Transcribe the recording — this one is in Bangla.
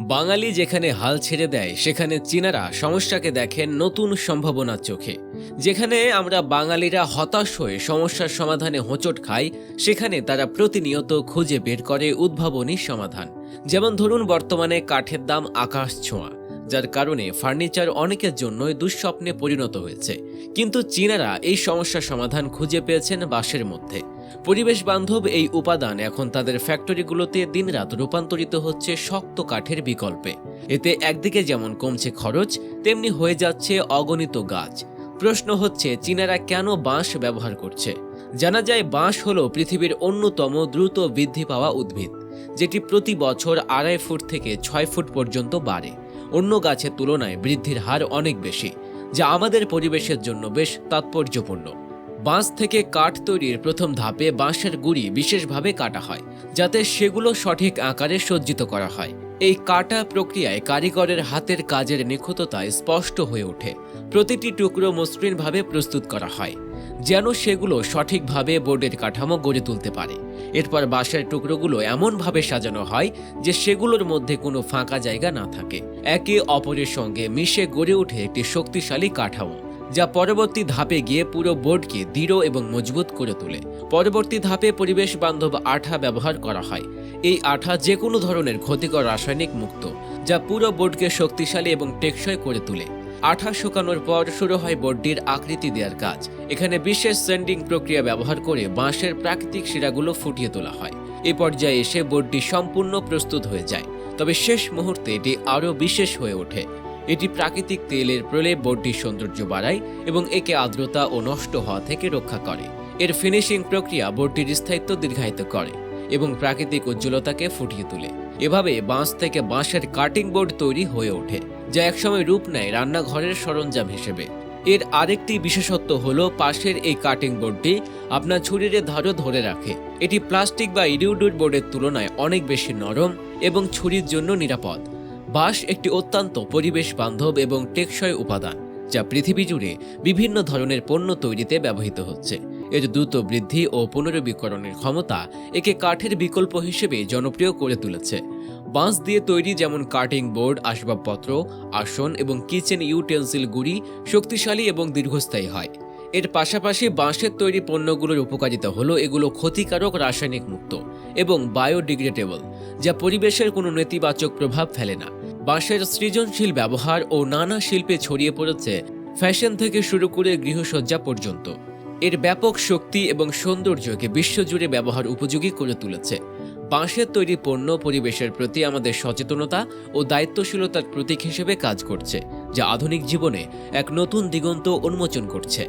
বাঙালি যেখানে হাল ছেড়ে দেয়, সেখানে চীনারা সমস্যাকে দেখেন নতুন সম্ভাবনার চোখে। যেখানে আমরা বাঙালিরা হতাশ হয়ে সমস্যার সমাধানে হোঁচট খাই, সেখানে তারা প্রতিনিয়ত খুঁজে বের করে উদ্ভাবনী সমাধান। যেমন ধরুন বর্তমানে কাঠের দাম আকাশ ছোঁয়া। যার কারণে ফার্নিচার অনেকের জন্যই দুঃস্বপ্নে পরিণত হয়েছে। কিন্তু চীনারা এই সমস্যার সমাধান খুঁজে পেয়েছেন বাঁশের মধ্যে। পরিবেশ বান্ধব এই উপাদান এখন তাদের ফ্যাক্টরিগুলোতে দিনরাত রূপান্তরিত হচ্ছে শক্ত কাঠের বিকল্পে। এতে একদিকে যেমন কমছে খরচ, তেমনি হয়ে যাচ্ছে অগণিত গাছ। প্রশ্ন হচ্ছে, চীনারা কেন বাঁশ ব্যবহার করছে? জানা যায়, বাঁশ হলো পৃথিবীর অন্যতম দ্রুত বৃদ্ধি পাওয়া উদ্ভিদ, যেটি প্রতি বছর আড়াই ফুট থেকে ছয় ফুট পর্যন্ত বাড়ে। অন্য গাছের তুলনায় বৃদ্ধির হার অনেক বেশি, যা আমাদের পরিবেশের জন্য বেশ তাৎপর্যপূর্ণ। বাঁশ থেকে কাঠ তৈরির প্রথম ধাপে বাঁশের গুড়ি বিশেষভাবে কাটা হয়, যাতে সেগুলো সঠিক আকারে সজ্জিত করা হয়। এই কাটা প্রক্রিয়ায় কারিগরের হাতের কাজের নিখুঁততায় স্পষ্ট হয়ে ওঠে। প্রতিটি টুকরো মসৃণভাবে প্রস্তুত করা হয়, যেন সেগুলো সঠিকভাবে বোর্ডের কাঠামো গড়ে তুলতে পারে। এরপর বাঁশের টুকরোগুলো এমনভাবে সাজানো হয় যে সেগুলোর মধ্যে কোনো ফাঁকা জায়গা না থাকে। একে অপরের সঙ্গে মিশে গড়ে ওঠে একটি শক্তিশালী কাঠামো। যা পরবর্তী ধাপে গিয়ে পুরো বোর্ডকে দৃঢ় এবং মজবুত করে তোলে। পরবর্তী ধাপে পরিবেশ বান্ধব আঠা ব্যবহার করা হয়। এই আঠা যে কোনো ধরনের ক্ষতিকর রাসায়নিক মুক্ত, যা পুরো বোর্ডকে শক্তিশালী এবং টেকসই করে তোলে। আঠা শুকানোর পর শুরু হয় বোর্ডটির আকৃতি দেওয়ার কাজ। এখানে বিশেষ সেন্ডিং প্রক্রিয়া ব্যবহার করে বাঁশের প্রাকৃতিক শিরাগুলো ফুটিয়ে তোলা হয়। এ পর্যায়ে এসে বোর্ডটি সম্পূর্ণ প্রস্তুত হয়ে যায়। তবে শেষ মুহূর্তে এটি আরও বিশেষ হয়ে ওঠে। এটি প্রাকৃতিক তেলের প্রলেপ বোর্ডটির সৌন্দর্য বাড়ায় এবং একে আর্দ্রতা ও নষ্ট হওয়া থেকে রক্ষা করে। এর ফিনিশিং প্রক্রিয়া বোর্ডটির স্থায়িত্ব দীর্ঘায়িত করে এবং প্রাকৃতিক উজ্জ্বলতাকে ফুটিয়ে তোলে। এভাবে বাঁশ থেকে বাঁশের কাটিং বোর্ড তৈরি হয়ে ওঠে, যা একসময় রূপ নেয় রান্নাঘরের সরঞ্জাম হিসেবে। এর আরেকটি বিশেষত্ব হলো পাশের এই কাটিং বোর্ডটি আপনার ছুরির ধারও ধরে রাখে। এটি প্লাস্টিক বা ইডিউডুড বোর্ডের তুলনায় অনেক বেশি নরম এবং ছুরির জন্য নিরাপদ। বাঁশ একটি অত্যন্ত পরিবেশ বান্ধব এবং টেকসই উপাদান, যা পৃথিবী জুড়ে বিভিন্ন ধরনের পণ্য তৈরিতে ব্যবহৃত হচ্ছে। এর দ্রুত বৃদ্ধি ও পুনরবীকরণের ক্ষমতা একে কাঠের বিকল্প হিসেবে জনপ্রিয় করে তুলেছে। বাঁশ দিয়ে তৈরি যেমন কাটিং বোর্ড, আসবাবপত্র, আসন এবং কিচেন ইউটেন্সিল গুড়ি শক্তিশালী এবং দীর্ঘস্থায়ী হয়। এর পাশাপাশি বাঁশের তৈরি পণ্যগুলোর উপকারিতা হলো এগুলো ক্ষতিকারক রাসায়নিক মুক্ত এবং বায়োডিগ্রেডেবল, যা পরিবেশের কোনো নেতিবাচক প্রভাব ফেলে না। বাঁশের সৃজনশীল ব্যবহার ও নানা শিল্পে ছড়িয়ে পড়েছে ফ্যাশন থেকে শুরু করে গৃহসজ্জা পর্যন্ত। এর ব্যাপক শক্তি এবং সৌন্দর্যকে বিশ্বজুড়ে ব্যবহার উপযোগী করে তুলেছে। বাঁশের তৈরি পণ্য পরিবেশের প্রতি আমাদের সচেতনতা ও দায়িত্বশীলতার প্রতীক হিসেবে কাজ করছে, যা আধুনিক জীবনে এক নতুন দিগন্ত উন্মোচন করছে।